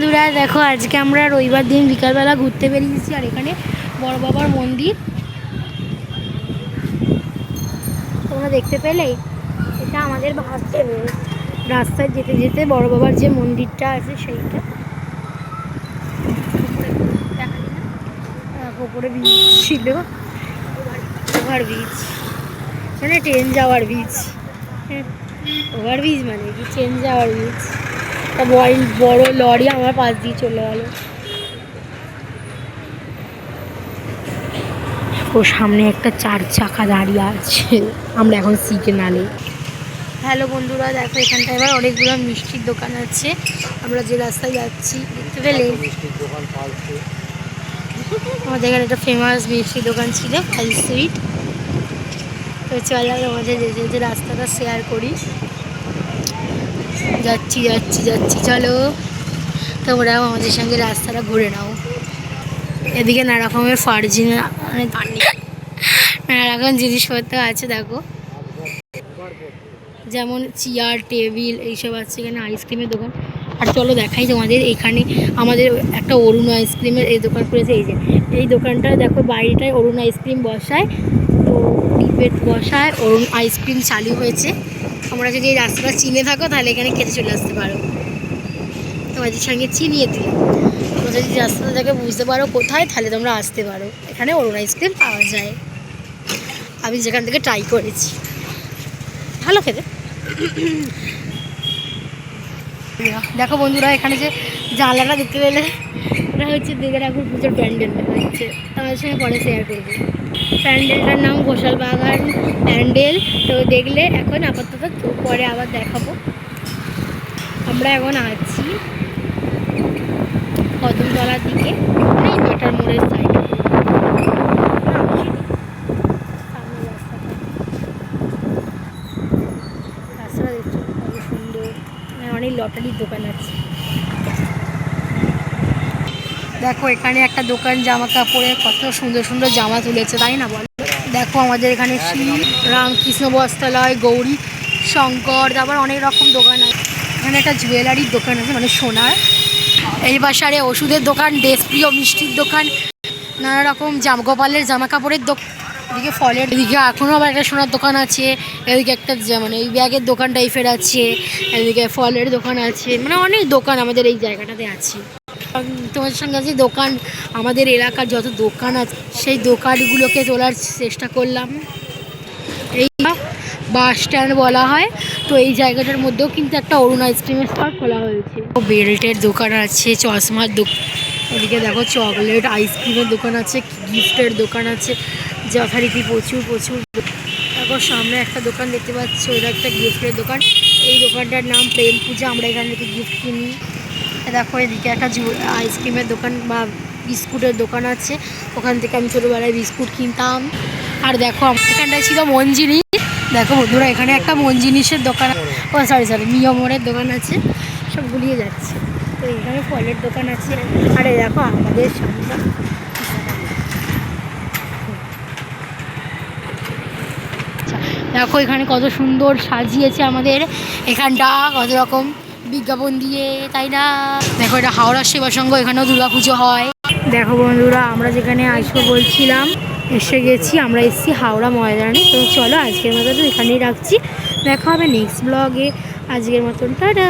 বন্ধুরা, দেখো আজকে আমরা রবিবার দিন বিকালবেলা ঘুরতে বেরিয়েছি আর এখানে বড় বাবার মন্দির। তোমরা দেখতে পেলে? এটা আমাদের রাস্তায় যেতে যেতে বড় বাবার যে মন্দিরটা আছে সেইটা। উপরে বীজ ছিল। ওভার ব্রিজ মানে ট্রেন যাওয়ার বীজ ওভার ব্রিজ মানে কি? ট্রেন যাওয়ার একটা বড় বড় লরি আমার পাশ দিয়ে চলে গেল। ও সামনে একটা চার চাকা দাঁড়িয়ে আছে। আমরা এখন সিগনালে হ্যালো বন্ধুরা দেখো এখানটায় এবার অনেকগুলো মিষ্টির দোকান আছে। আমরা যে রাস্তায় যাচ্ছি দেখতে পেলে? আমাদের এখানে একটা ফেমাস মিষ্টির দোকান ছিল ফাইভ সুইট তো চলো আমাদের যে যেতে রাস্তাটা শেয়ার করি। যাচ্ছি যাচ্ছি যাচ্ছি। চলো তোমরাও আমাদের সঙ্গে রাস্তাটা ঘুরে নাও। এদিকে নানা রকমের ফার্জিন মানে নানা রকম জিনিসপত্র আছে, দেখো। যেমন চেয়ার, টেবিল, এইসব আছে এখানে, আইসক্রিমের দোকান। আর চলো দেখাই তোমাদের এখানে আমাদের একটা অরুণ আইসক্রিমের এই দোকান করেছে এই যে, এই দোকানটা দেখো বাইরেটায় অরুণ আইসক্রিম বসায়, তো ডিপেট বসায়, অরুণ আইসক্রিম চালু হয়েছে। তোমরা যদি রাস্তাটা চিনে থাকো, তাহলে এখানে খেতে চলে আসতে পারো। তোমাদের সঙ্গে চিনিয়ে দিলাম। তোমরা যদি রাস্তাটা দেখে বুঝতে পারো কোথায়, তাহলে তোমরা আসতে পারো। এখানে অরুণ আইসক্রিম পাওয়া যায়। আমি যেখান থেকে ট্রাই করেছি। ভালো খেতে। দেখো বন্ধুরা, এখানে যে জানলাটা দেখতে পেলে, ওটা হচ্ছে দিঘার এখন পুজোর প্যান্ডেল হচ্ছে তোমাদের সঙ্গে পরে শেয়ার করব। প্যান্ডেলটার নাম ঘোষাল বাগান প্যান্ডেল। তো দেখলে এখন আপাতত পরে আবার দেখাবো। আমরা এখন আছি কদমতলার দিকে মানে মোড়ের সাইডে অনেক লটারির দোকান আছে। দেখো, এখানে একটা দোকান জামা কাপড়ের কত সুন্দর সুন্দর জামা তুলেছে, তাই না বল? দেখো, আমাদের এখানে শ্রী রামকৃষ্ণ বস্ত্রালয়, গৌরী, শঙ্কর, তারপর অনেক রকম দোকান আছে। এখানে একটা জুয়েলারির দোকান আছে মানে সোনার। এই বাসারে ওষুধের দোকান দেশপ্রিয় মিষ্টির দোকান, নানা রকম জাম গোপালের জামা কাপড়ের দোকান এদিকে ফলের এদিকে এখনও আবার একটা সোনার দোকান আছে, এদিকে একটা মানে এই ব্যাগের দোকান টাইপের আছে, এদিকে ফলের দোকান আছে মানে অনেক দোকান আমাদের এই জায়গাটাতে আছে। তোমাদের সঙ্গে যে দোকান, আমাদের এলাকার যত দোকান আছে, সেই দোকানগুলোকে তোলার চেষ্টা করলাম। এই বাস স্ট্যান্ড বলা হয়, তো এই জায়গাটার মধ্যেও কিন্তু একটা অরুণ আইসক্রিমের স্টল খোলা হয়েছে। বেল্টের দোকান আছে, চশমার দোকান ওদিকে দেখো চকলেট আইসক্রিমের দোকান আছে গিফটের দোকান আছে, যথারীতি প্রচুর প্রচুর দেখো সামনে একটা দোকান দেখতে পাচ্ছি ওটা একটা গিফটের দোকান। এই দোকানটার নাম প্রেম পূজা, আমরা এখান থেকে গিফট কিনি। দেখো এদিকে একটা আইসক্রিমের দোকান বা বিস্কুটের দোকান আছে। ওখান থেকে আমি ছোটোবেলায় বিস্কুট কিনতাম। আর দেখো এখানটায় ছিল মন জিনিস দেখো বন্ধুরা, এখানে একটা মন জিনিসের দোকান ও সরি সরি মিয়মরের দোকান আছে। সব গুলিয়ে যাচ্ছে। তো এখানে ফলের দোকান আছে। আর এই দেখো, আমাদের সামনে দেখো, এখানে কত সুন্দর সাজিয়েছে আমাদের। এখানটা কত রকম বিজ্ঞাপন দিয়ে তাই না? দেখো এটা হাওড়ার সেবা সংঘ এখানেও দুর্গাপুজো হয়। দেখো বন্ধুরা আমরা যেখানে আসব বলছিলাম এসে গেছি আমরা এসেছি হাওড়া ময়দানে। তো চলো আজকের মতো তো এখানেই রাখছি। দেখা হবে নেক্সট ব্লগে আজকের মতন টাটা!